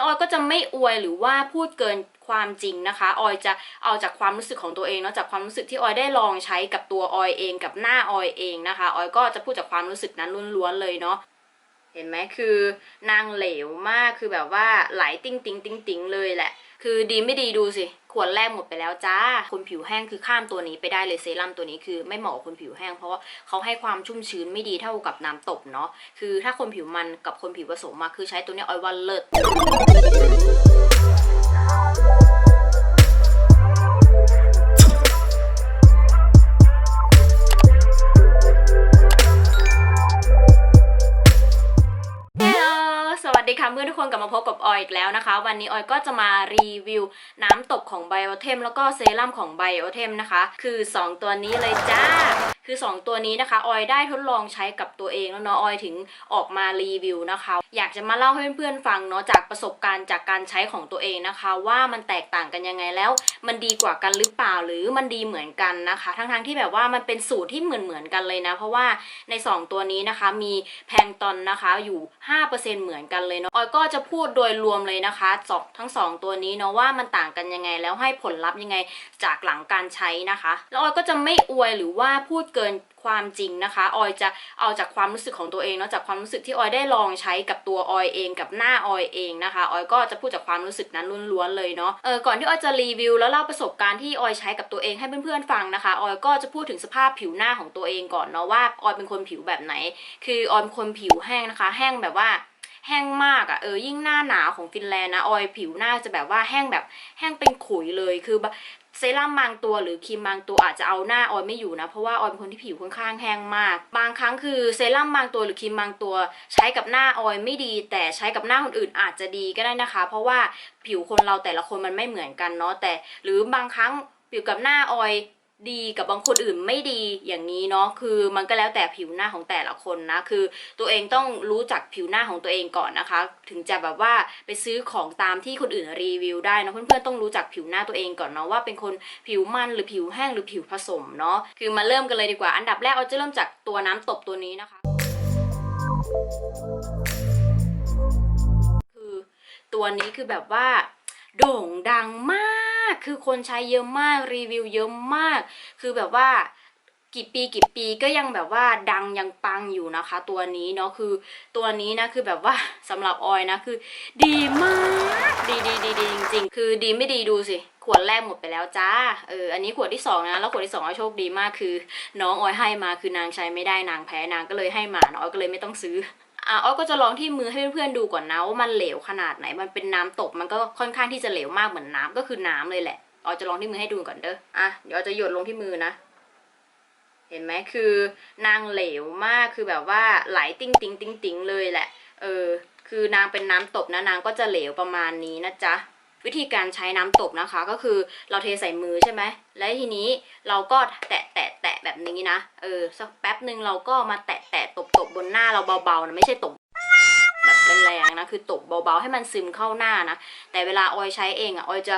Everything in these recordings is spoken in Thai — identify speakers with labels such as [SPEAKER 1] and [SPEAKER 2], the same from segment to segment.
[SPEAKER 1] แล้วออยก็จะไม่อวยหรือว่าพูดเกินความจริงนะคะ ออยจะเอาจากความรู้สึกของตัวเองเนาะจากความรู้สึกที่ออยได้ลองใช้กับตัวออยเองกับหน้าออยเองนะคะ ออยก็จะพูดจากความรู้สึกนั้นล้วนๆเลยเนาะเห็นไหมคือนางเหลวมากคือแบบว่าไหลติ้งติ้งติ้งติ้งเลยแหละ คือดีไม่ดีดูสิ ขวดแรกหมดไปแล้วจ้า คนผิวแห้งคือข้ามตัวนี้ไปได้เลยเซรั่มตัวนี้คือไม่เหมาะคนผิวแห้งเพราะว่าเขาให้ความชุ่มชื้นไม่ดีเท่ากับน้ำตบเนาะ คือถ้าคนผิวมันกับคนผิวผสมมาคือใช้ตัวนี้ออยวันเลิศ พื่อนทุกคนกลับมาพบกับออยอีกแล้วนะคะ วันนี้ออยก็จะมารีวิวน้ำตกของไบโอเทมแล้วก็เซรั่มของไบโอเทมนะคะ คือ 2 ตัวนี้เลยจ้าคือ 2 ตัวนี้นะคะ ออยได้ทดลองใช้กับตัวเองแล้วเนาะออยถึงออกมารีวิวนะคะ อยากจะมาเล่าให้เพื่อนๆฟังเนาะจากประสบการณ์จากการใช้ของตัวเองนะคะ ว่ามันแตกต่างกันยังไงแล้ว มันดีกว่ากันหรือเปล่าหรือมันดีเหมือนกันนะคะ ทั้งๆที่แบบว่ามันเป็นสูตรที่เหมือนเหมือนๆกันเลยนะ เพราะว่าใน 2 ตัวนี้นะคะมีแพลงตอนนะคะอยู่ 5%เหมือนกันเลยเนาะออยก็จะพูดโดยรวมเลยนะคะสองทั้ง 2 ตัวนี้เนาะว่ามันต่างกันยังไงแล้วให้ผลลัพธ์ยังไงจากหลังการใช้นะคะ แล้วออยก็จะไม่อวยหรือว่าพูดเกินความจริงนะคะ ออยจะเอาจากความรู้สึกของตัวเองเนาะจากความรู้สึกที่ออยได้ลองใช้กับตัวออยเองกับหน้าออยเองนะคะ ออยก็จะพูดจากความรู้สึกนั้นล้วนๆเลยเนาะ เออ ก่อนที่ออยจะรีวิวแล้วเล่าประสบการณ์ที่ออยใช้กับตัวเองให้เพื่อนๆฟังนะคะ ออยก็จะพูดถึงสภาพผิวหน้าของตัวเองก่อนเนาะว่าออยเป็นคนผิวแบบไหน คือออยเป็นคนผิวแห้งนะคะ แห้งแบบว่าแห้งมากอะ่ะเออยิ่งหน้าหนาวของฟินแลนด์นะออยผิวหน้าจะแบบว่าแห้งแบบแห้งเป็นขุยเลยคือแบบ เซรั่มบางตัวหรือครีมบางตัวอาจจะเอาหน้าออยไม่อยู่นะ เพราะว่าออยเป็นคนที่ผิวค่อนข้างแห้งมาก บางครั้งคือเซรั่มบางตัวหรือครีมบางตัว ใช้กับหน้าออยไม่ดี แต่ใช้กับหน้าคนอื่นอาจจะดีก็ได้นะคะ เพราะว่าผิวคนเราแต่ละคนมันไม่เหมือนกันเนาะแต่ หรือบางครั้งผิวกับหน้าออย ดีกับบางคนอื่นไม่ดีอย่างนี้เนาะคือมันก็แล้วแต่ผิวหน้าของแต่ละคนนะคือ ตัวเองต้องรู้จักผิวหน้าของตัวเองก่อนนะคะ ถึงจะแบบว่าไปซื้อของตามที่คนอื่นรีวิวได้นะเพื่อนๆต้องรู้จักผิวหน้าตัวเองก่อนเนาะว่าเป็นคนผิวมันหรือผิวแห้งหรือผิวผสมเนาะคือมาเริ่มกันเลยดีกว่า อันดับแรกเราจะเริ่มจากตัวน้ำตบตัวนี้นะคะคือตัวนี้คือแบบว่า โด่งดังมาก คือคนใช้เยอะมากรีวิวเยอะมาก คือแบบว่ากี่ปีกี่ปีก็ยังแบบว่าดังยังปังอยู่นะคะ ตัวนี้เนาะคือตัวนี้นะคือแบบว่าสำหรับออยนะคือ ดีมากดีดีดีดีจริง ๆ คือดีไม่ดีดูสิขวดแรกหมดไปแล้วจ้าเอออันนี้ขวดที่สองนะแล้วขวดที่สองออยโชคดีมากคือ น้องออยให้มาคือนางใช้ไม่ได้นางแพ้นางก็เลยให้มานาะออยก็เลยไม่ต้องซื้อ อะอ้อยก็จะลองที่มือให้เพื่อนๆดูก่อนนะว่ามันเหลวขนาดไหน มันเป็นน้ำตกมันก็ค่อนข้างที่จะเหลวมากเหมือนน้ำก็คือน้ำเลยแหละอ้อยจะลองที่มือให้ดูก่อนเด้ออะเดี๋ยวอ้อยจะหยดลงที่มือนะเห็นไหมคือนางเหลวมากคือแบบว่าไหลติ้งติงติงติงเลยแหละ เออ คือนางเป็นน้ำตกนะนางก็จะเหลวประมาณนี้นะจ๊ะ วิธีการใช้น้ำตบนะคะ ก็คือเราเทใส่มือใช่ไหมแล้วทีนี้เราก็แตะแตะแตะแบบนี้นะ เออสักแป๊บหนึ่งเราก็มาแตะแตะตบตบบนหน้าเราเบาๆนะไม่ใช่ตบแบบแรงๆนะคือตบเบาๆให้มันซึมเข้าหน้านะ แต่เวลาออยใช้เองอะออยจะ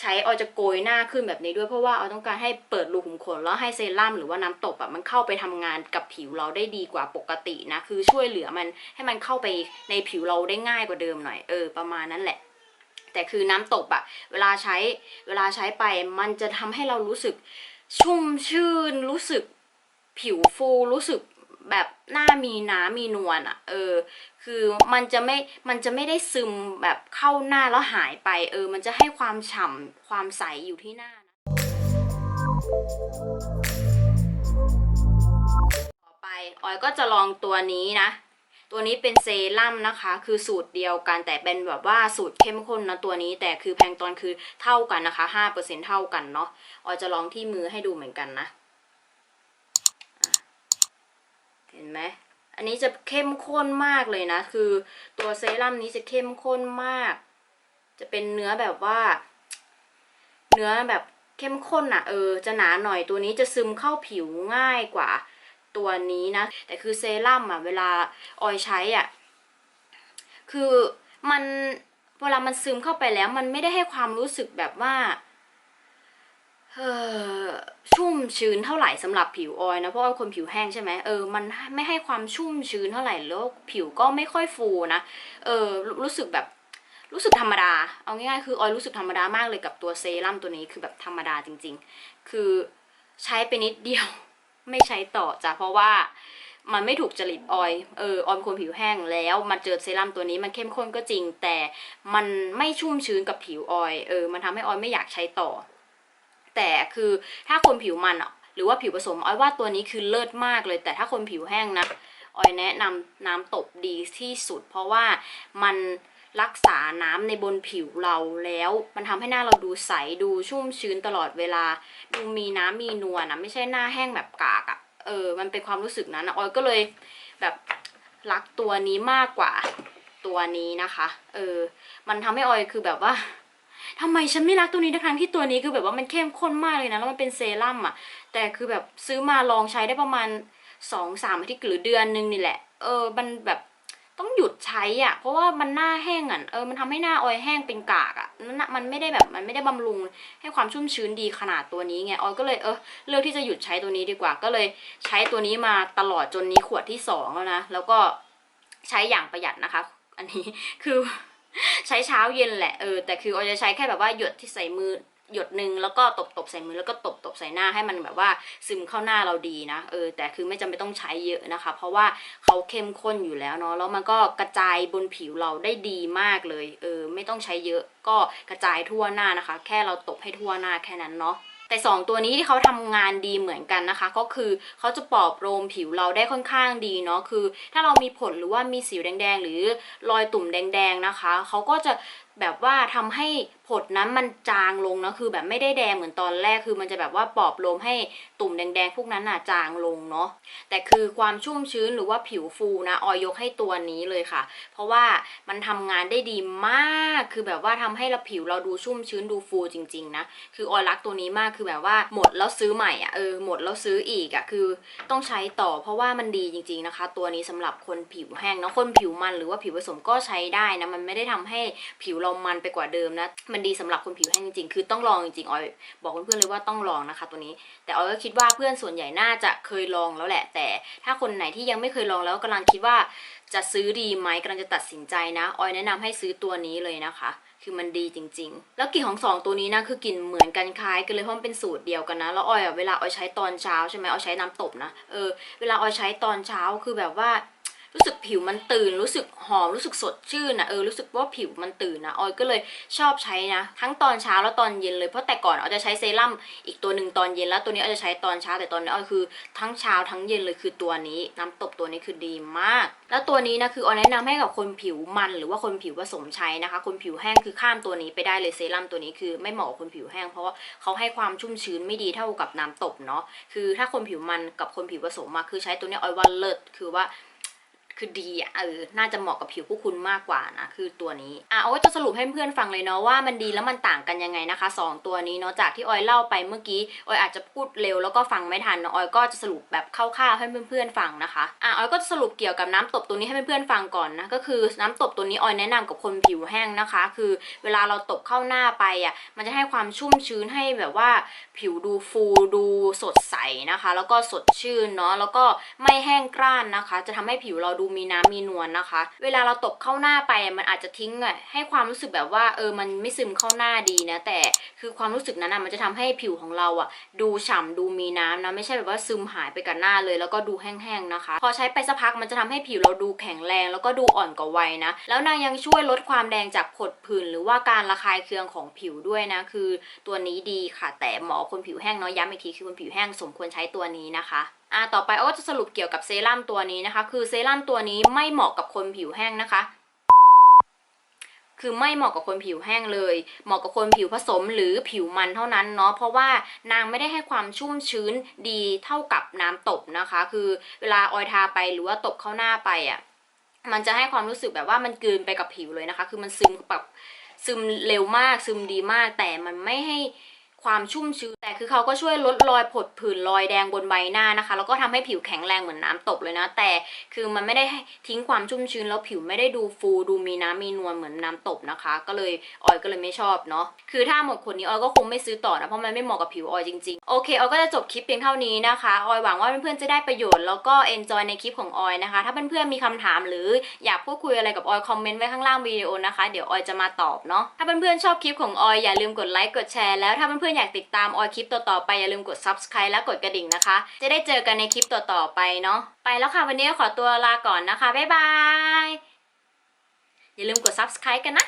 [SPEAKER 1] ใช้ออยจะโกยหน้าขึ้นแบบนี้ด้วยเพราะว่าออยต้องการให้เปิดรูขุมขนแล้วให้เซรั่มหรือว่าน้ำตบอะมันเข้าไปทำงานกับผิวเราได้ดีกว่าปกตินะ คือช่วยเหลือมันให้มันเข้าไปในผิวเราได้ง่ายกว่าเดิมหน่อยเออประมาณนั้นแหละ แต่คือน้ำตบอะเวลาใช้เวลาใช้ไปมันจะทำให้เรารู้สึกชุ่มชื่น รู้สึกผิวฟูรู้สึกแบบหน้ามีน้ำมีนวลอะเออ คือมันจะไม่มันจะไม่ได้ซึมแบบเข้าหน้าแล้วหายไป เออ มันจะให้ความฉ่ำความใสอยู่ที่หน้านะต่อไปออยก็จะลองตัวนี้นะ ตัวนี้เป็นเซรั่มนะคะ คือสูตรเดียวกันแต่เป็นแบบว่าสูตรเข้มข้นนะตัวนี้ แต่คือแพงตอนคือเท่ากันนะคะห้าเปอร์เซ็นเท่ากันเนาะออยจะลองที่มือให้ดูเหมือนกันนะะเห็นไหมอันนี้จะเข้มข้นมากเลยนะ คือตัวเซรั่มนี้จะเข้มข้นมาก จะเป็นเนื้อแบบว่า เนื้อแบบเข้มข้นอะเออ จะหนาหน่อยตัวนี้จะซึมเข้าผิวง่ายกว่า ตัวนี้นะ แต่คือเซรั่มอะเวลาออยใช้อะคือมันเวลามันซึมเข้าไปแล้ว มันไม่ได้ให้ความรู้สึกแบบว่าเออชุ่มชื้นเท่าไหร่สำหรับผิวออยนะเพราะว่าคนผิวแห้งใช่ไหมเออมันไม่ให้ความชุ่มชื้นเท่าไหร่แล้วผิวก็ไม่ค่อยฟูนะเออรู้สึกแบบรู้สึกธรรมดา เอาง่ายๆคือออยรู้สึกธรรมดามากเลยกับตัวเซรั่มตัวนี้คือแบบธรรมดาจริง ๆ คือใช้ไปนิดเดียว ไม่ใช้ต่อจ้ะเพราะว่ามันไม่ถูกจริตออย เออออยเป็นคนผิวแห้งแล้วมาเจอเซรั่มตัวนี้มันเข้มข้นก็จริง แต่มันไม่ชุ่มชื้นกับผิวออย เออ มันทำให้ออยไม่อยากใช้ต่อ แต่คือถ้าคนผิวมันอะหรือว่าผิวผสมออยว่าตัวนี้คือเลิศมากเลย แต่ถ้าคนผิวแห้งนะออยแนะนำน้ำตบดีที่สุด เพราะว่ามัน รักษาน้ำในบนผิวเราแล้ว มันทำให้หน้าเราดูใสดูชุ่มชื้นตลอดเวลา ดูมีน้ำมีนวลนะไม่ใช่หน้าแห้งแบบกากอะ่ะเออ มันเป็นความรู้สึกนั้นนะออยก็เลยแบบรักตัวนี้มากกว่าตัวนี้นะคะ เออ มันทำให้ออยคือแบบว่าทำไมฉันไม่รักตัวนี้ทั้งที่ตัวนี้คือแบบว่ามันเข้มข้นมากเลยนะ แล้วมันเป็นเซรั่มอะ แต่คือแบบซื้อมาลองใช้ได้ประมาณสองสามอาทิตย์หรือเดือนนึงนี่แหละ เออ มันแบบ ต้องหยุดใช้อะ เพราะว่ามันหน้าแห้งอะเออมันทำให้หน้าออยแห้งเป็นกากอะนั่นน่ะมันไม่ได้แบบมันไม่ได้บำรุงให้ความชุ่มชื้นดีขนาดตัวนี้ไงออยก็เลยเออเลือกที่จะหยุดใช้ตัวนี้ดีกว่า ก็เลยใช้ตัวนี้มาตลอดจนนี้ขวดที่สองแล้วนะแล้วก็ใช้อย่างประหยัดนะคะ อันนี้คือใช้เช้าเย็นแหละเออแต่คือออยจะใช้แค่แบบว่าหยดที่ใส่มือ หยดหนึ่งแล้วก็ตบตบใส่มือแล้วก็ตบตบใส่หน้าให้มันแบบว่าซึมเข้าหน้าเราดีนะเออแต่คือไม่จำเป็นต้องใช้เยอะนะคะ เพราะว่าเขาเข้มข้นอยู่แล้วเนาะแล้วมันก็กระจายบนผิวเราได้ดีมากเลยเออไม่ต้องใช้เยอะก็กระจายทั่วหน้านะคะ แค่เราตบให้ทั่วหน้าแค่นั้นเนาะแต่สองตัวนี้ที่เขาทำงานดีเหมือนกันนะคะ ก็คือเขาจะปลอบโรมผิวเราได้ค่อนข้างดีเนาะคือ ถ้าเรามีผลหรือว่ามีสิวแดงๆ หรือรอยตุ่มแดง ๆนะคะเขาก็จะ แบบว่าทำให้ผดนั้นมันจางลงนะคือแบบไม่ได้แดงเหมือนตอนแรกคือมันจะแบบว่าปอบลมให้ตุ่มแดงๆพวกนั้นน่ะจางลงเนาะแต่คือความชุ่มชื้นหรือว่าผิวฟูนะออยยกให้ตัวนี้เลยค่ะ เพราะว่ามันทำงานได้ดีมากคือแบบว่าทำให้เราผิวเราดูชุ่มชื้นดูฟูจริง ๆ นะคือออยรักตัวนี้มากคือแบบว่าหมดแล้วซื้อใหม่อะเออหมดแล้วซื้ออีกอะคือต้องใช้ต่อเพราะว่ามันดีจริง ๆนะคะ ตัวนี้สำหรับคนผิวแห้งเนาะคนผิวมันหรือว่าผิวผสมก็ใช้ได้นะมันไม่ได้ทำให้ผิวเรามันไปกว่าเดิมนะ มันดีสำหรับคนผิวแห้งจริงๆ คือต้องลองจริงๆออยบอกเพื่อนๆเลยว่าต้องลองนะคะ ตัวนี้ แต่ออยก็คิดว่าเพื่อนส่วนใหญ่น่าจะเคยลองแล้วแหละ แต่ถ้าคนไหนที่ยังไม่เคยลองแล้วกำลังคิดว่าจะซื้อดีไหมกำลังจะตัดสินใจนะ ออยแนะนำให้ซื้อตัวนี้เลยนะคะ คือมันดีจริง ๆ แล้วกลิ่นของสองตัวนี้นะคือกลิ่นเหมือนกันคล้ายกันเลยเพราะมันเป็นสูตรเดียวกันนะ แล้วออยอะเวลาออยใช้ตอนเช้าใช่ไหมออยใช้น้ำตบนะ เออ เวลาออยใช้ตอนเช้าคือแบบว่า รู้สึกผิวมันตื่น รู้สึกหอมรู้สึกสดชื่นนะเออรู้สึกว่าผิวมันตื่นนะออยก็เลยชอบใช้นะ ทั้งตอนเช้าแล้วตอนเย็นเลยเพราะแต่ก่อนออยจะใช้เซรั่มอีกตัวหนึ่งตอนเย็นแล้วตัวนี้ออยจะใช้ตอนเช้าแต่ตอนนี้ออยคือทั้งเช้าทั้งเย็นเลยคือตัวนี้ น้ำตบตัวนี้คือดีมาก แล้วตัวนี้นะคือออยแนะนำให้กับคนผิวมัน หรือว่าคนผิวผสมใช้นะคะ คนผิวแห้งคือข้ามตัวนี้ไปได้เลยเซรั่มตัวนี้คือไม่เหมาะกับคนผิวแห้งเพราะว่าเขาให้ความชุ่มชื้นไม่ดีเท่ากับน้ำตบเนาะคือถ้าคนผิวมันกับคนผิวผสมมาคือใช้ตัวนี้ออยว่าเลิศคือว่า คือดีอะเออ น่าจะเหมาะกับผิวพวกคุณมากกว่านะ คือตัวนี้อะเอาไว้จะสรุปให้เพื่อนฟังเลยเนาะว่ามันดีแล้วมันต่างกันยังไงนะคะสองตัวนี้เนาะจากที่ออยเล่าไปเมื่อกี้ออยอาจจะพูดเร็วแล้วก็ฟังไม่ทันเนาะออยก็จะสรุปแบบคร่าวๆให้เพื่อนๆฟังนะคะอะออยก็จะสรุปเกี่ยวกับน้ำตบตัวนี้ให้เพื่อนๆฟังก่อนนะก็คือน้ำตบตัวนี้ออยแนะนำกับคนผิวแห้งนะคะ คือเวลาเราตบเข้าหน้าไปอะมันจะให้ความชุ่มชื้นให้แบบว่าผิวดูฟูดูสดใสนะคะ แล้วก็สดชื่นเนาะแล้วก็ไม่แห้งกร้านนะคะ จะทำให้ผิวเราดููมีน้ำมีนวลนะคะ เวลาเราตบเข้าหน้าไปมันอาจจะทิ้งอะให้ความรู้สึกแบบว่าเออมันไม่ซึมเข้าหน้าดีนะ แต่คือความรู้สึกนั้นอะมันจะทำให้ผิวของเราอะดูฉ่ำดูมีน้ำนะไม่ใช่แบบว่าซึมหายไปกับหน้าเลย แล้วก็ดูแห้งๆนะคะ พอใช้ไปสักพักมันจะทำให้ผิวเราดูแข็งแรง แล้วก็ดูอ่อนกว่าวัยนะ แล้วนางยังช่วยลดความแดงจากผดผื่นหรือว่าการระคายเคืองของผิวด้วยนะ คือตัวนี้ดีค่ะ แต่หมอคนผิวแห้งเนาะย้ำอีกทีคือคนผิวแห้งสมควรใช้ตัวนี้นะคะ อ่าต่อไปอ้จะสรุปเกี่ยวกับเซรั่มตัวนี้นะคะ คือเซรั่มตัวนี้ไม่เหมาะกับคนผิวแห้งนะคะ คือไม่เหมาะกับคนผิวแห้งเลย เหมาะกับคนผิวผสมหรือผิวมันเท่านั้นเนาะเพราะว่านางไม่ได้ให้ความชุ่มชื้นดีเท่ากับน้ำตบนะคะ คือเวลาออยทาไปหรือว่าตบเข้าหน้าไปอะมันจะให้ความรู้สึกแบบว่ามันกลืนไปกับผิวเลยนะคะ คือมันซึมแบบซึมเร็วมากซึมดีมาก แต่มันไม่ให้ความชุ่มชื้นแต่คือเขาก็ช่วยลดรอยผดผื่นรอยแดงบนใบหน้านะคะ แล้วก็ทำให้ผิวแข็งแรงเหมือนน้ำตกเลยนะ แต่คือมันไม่ได้ทิ้งความชุ่มชื้นแล้วผิวไม่ได้ดูฟูดูมีน้ำมีนวลเหมือนน้ำตกนะคะ ก็เลยออยก็เลยไม่ชอบเนาะคือถ้าหมดขวดนี้ออยก็คงไม่ซื้อต่อนะเพราะมันไม่เหมาะกับผิวออยจริงๆโอเคออยก็จะจบคลิปเพียงเท่านี้นะคะออยหวังว่าเพื่อนๆจะได้ประโยชน์แล้วก็เอนจอยในคลิปของออยนะคะ ถ้าเพื่อนๆมีคำถามหรืออยากพูดคุยอะไรกับออยคอมเมนต์ไว้ข้างล่างวิดีโอนะคะเดี๋ยวออยจะมาตอบเนาะถ้าเพื่อนๆชอบคลิปของออยอย่าลืมกดไลค์กดแชร์แล้วถ้าเพื่อนๆอยากติดตามออยคลิปต่อๆไปอย่าลืมกด subscribe และกดกระดิ่งนะคะ จะได้เจอกันในคลิปต่อๆไปเนาะไปแล้วค่ะ วันนี้ขอตัวลาก่อนนะคะ บ๊ายบาย อย่าลืมกด subscribe กันนะ